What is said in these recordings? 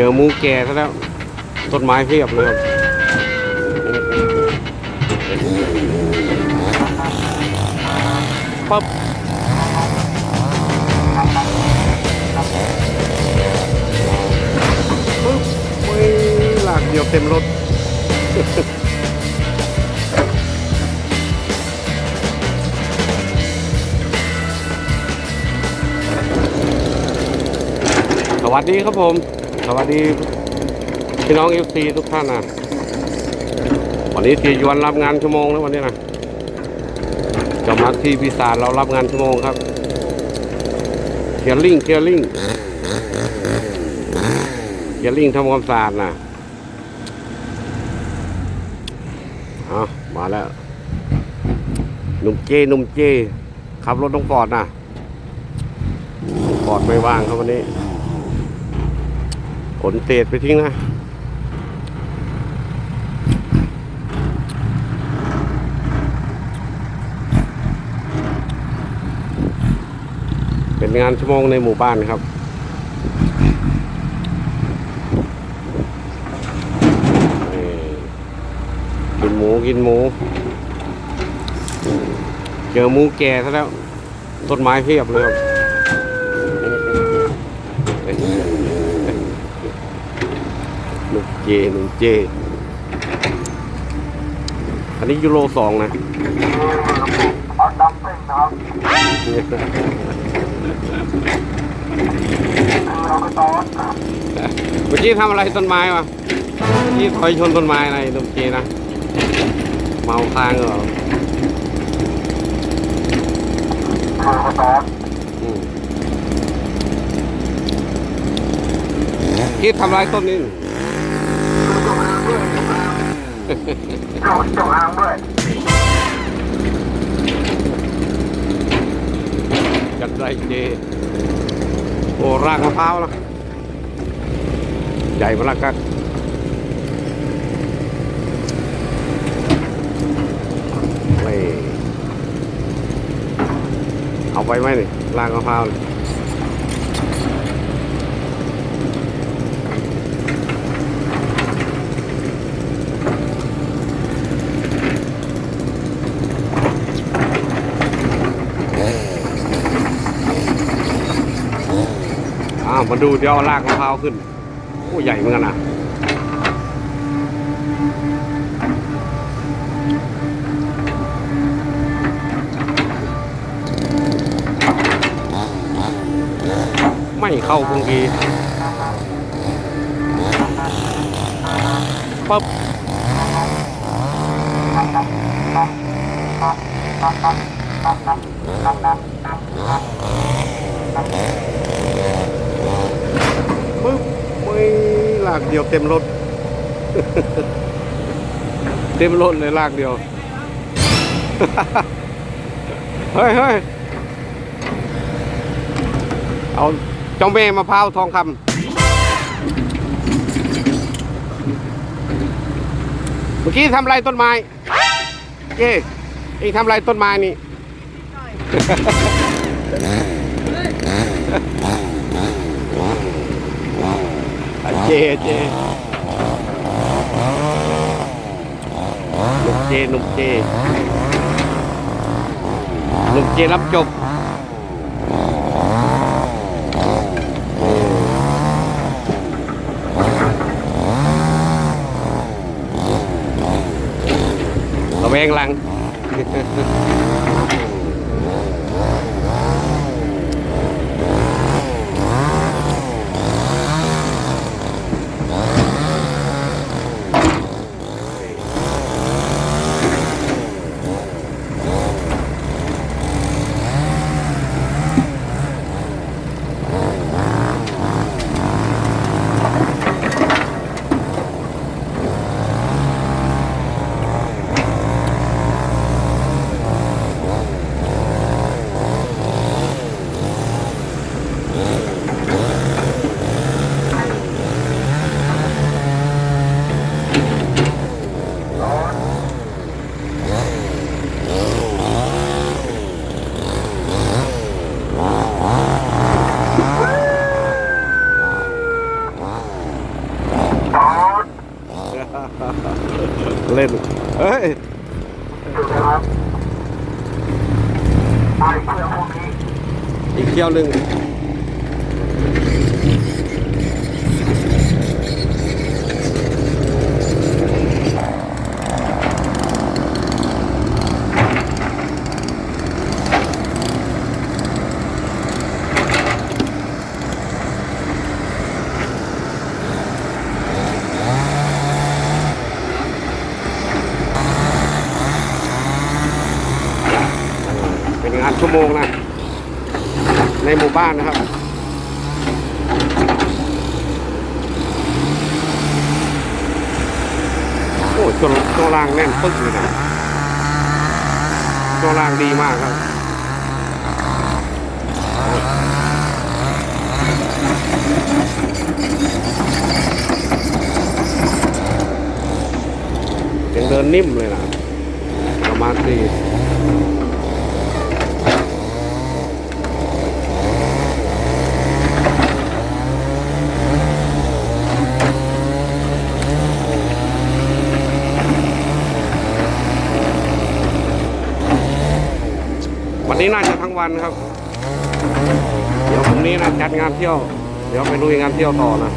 เจอมูแก่ซะแล้วต้นไม้เพียบเลยพับปั๊บปึ๊บโอ้ยลากเดียวเต็มรถสวัสดีครับผม สวัสดีพี่น้องเอฟซีทุกท่านนะวันนี้สียวนรับงานชั่วโมงนะวันนี้นะจามาที่พิศาลเรารับงานชั่วโมงครับเคลียร์ลิงเคลียร์ลิงเคลียร์ลิงทำความสะอาดนะเอามาแล้วหนุ่มเจหนุ่มเจขับรถต้องปอดนะปอดไม่ว่างครับวันนี้ ขนเศษไปทิ้งนะเป็นงานชั่วโมงในหมู่บ้านครับ กินหมูกินหมู เจอหมูแก่ซะแล้ว ต้นไม้เพียบเลยครับ ลูกเจลูกเจอันนี้ยูโรสองนะเอาดำเป็นนะครับเราก็ต้อนเมื่อกี้ทำอะไรต้นไม้วะเมื่อกี้ถอยชนต้นไม้อะไรลูกเจนะ เมาค้างเหรอเราก็ต้อนอืมคิดทำอะไรต้นนี้ เราจงอางด้วยจัดไรเจโอ้รากมะพร้าวนะใหญ่มาละกันเอาไปไหมนี่รากมะพร้าวาวมาดูเดี๋ยวเอารากมะพร้าวขึ้นโอ้ใหญ่เหมือนกันนะไม่เข้าบางทีปั๊บไม่ ลากเดียวเต็มรถ เต็มรถเลยลากเดียว เฮ้ยเฮ้ยเอาจ้าแม่มะพร้าวทองคำเมื่อกี้ทำไรต้นไม้เจ๊เองทำไรต้นไม้นี่ อะ เจเจหนุ่มเจหนุ่มเจหนุ่มเจรับจบระแวงลัง เเล่น เฮ้ย ดูนะครับไอ้เครื่องพวกนี้ อีกเที่ยวหนึ่งเป็นงาน ชั่วโมงนะ ในหมู่บ้านนะครับโอ้ช่วงช่วล่างแน่นปึ๊กเลยนะช่วล่างดีมากครับยังเดินนิ่มเลยนะประมาณสี่ นี้น่าจะทั้งวันครับ เดี๋ยวพรุ่งนี้นะจัดงานเที่ยว เดี๋ยวไปลุยงานเที่ยวต่อนะ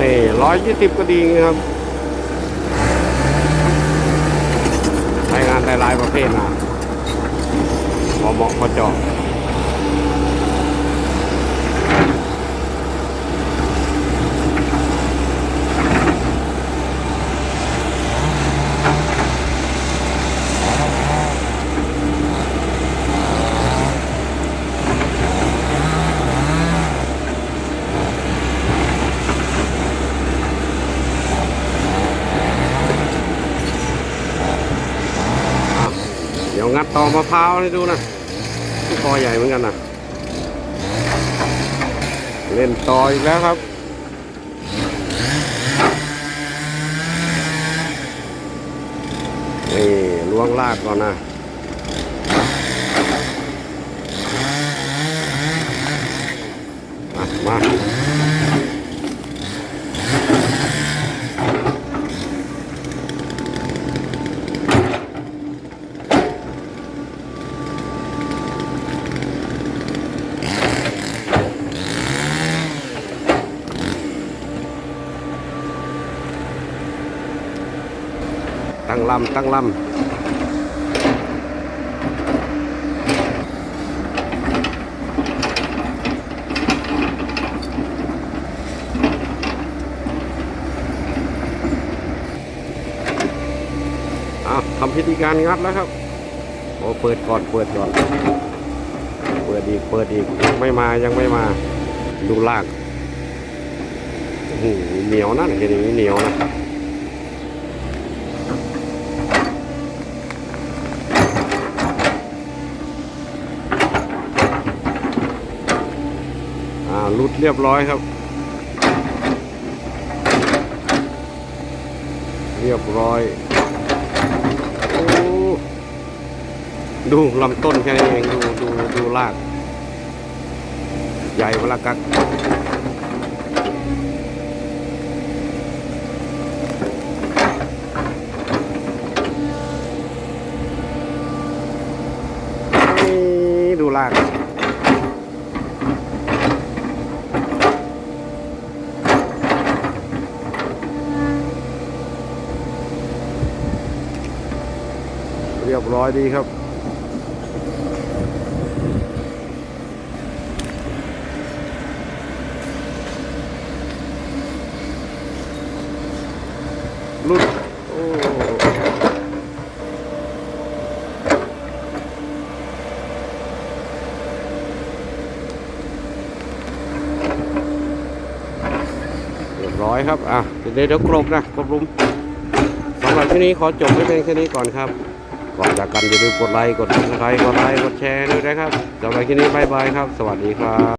นี่ ร้อยยี่สิบก็ดีครับใช้งานหลายประเภทนะพอเหมาะพอเจาะ เดี๋ยวงัดต่อมะพร้าวให้ดูนะคอใหญ่เหมือนกันนะเล่นต่ออีกแล้วครับ นี่ล้วงลากก่อนนะมามา ตั้งลำตั้งลำอาทำพิธีการงัดแล้วครับ โอ้เปิดก่อนเปิดก่อน เปิดอีกเปิดอีกยังไม่มายังไม่มาดูลากโอ้โหเหนียวนะเห็นอย่างนี้เหนียวนะ ลุดเรียบร้อยครับ เรียบร้อยอดูลำต้นแค่นี้เองดูดูดูราก ใหญ่เวลากัก เรียบร้อยดีครับ รุ่รียบร้อยครับ อะ เดี๋ยวเดี๋ยวกรบนะกรบลุมสำหรับที่นี้ขอจบไว้เพียงแค่นี้ก่อนครับ ก่อนจากกันอย่าลืมกดไลค์กดซับสไครต์กดไลค์กดแชร์ด้วยนะครับสำหรับคลิปนี้บายบายครับ สวัสดีครับ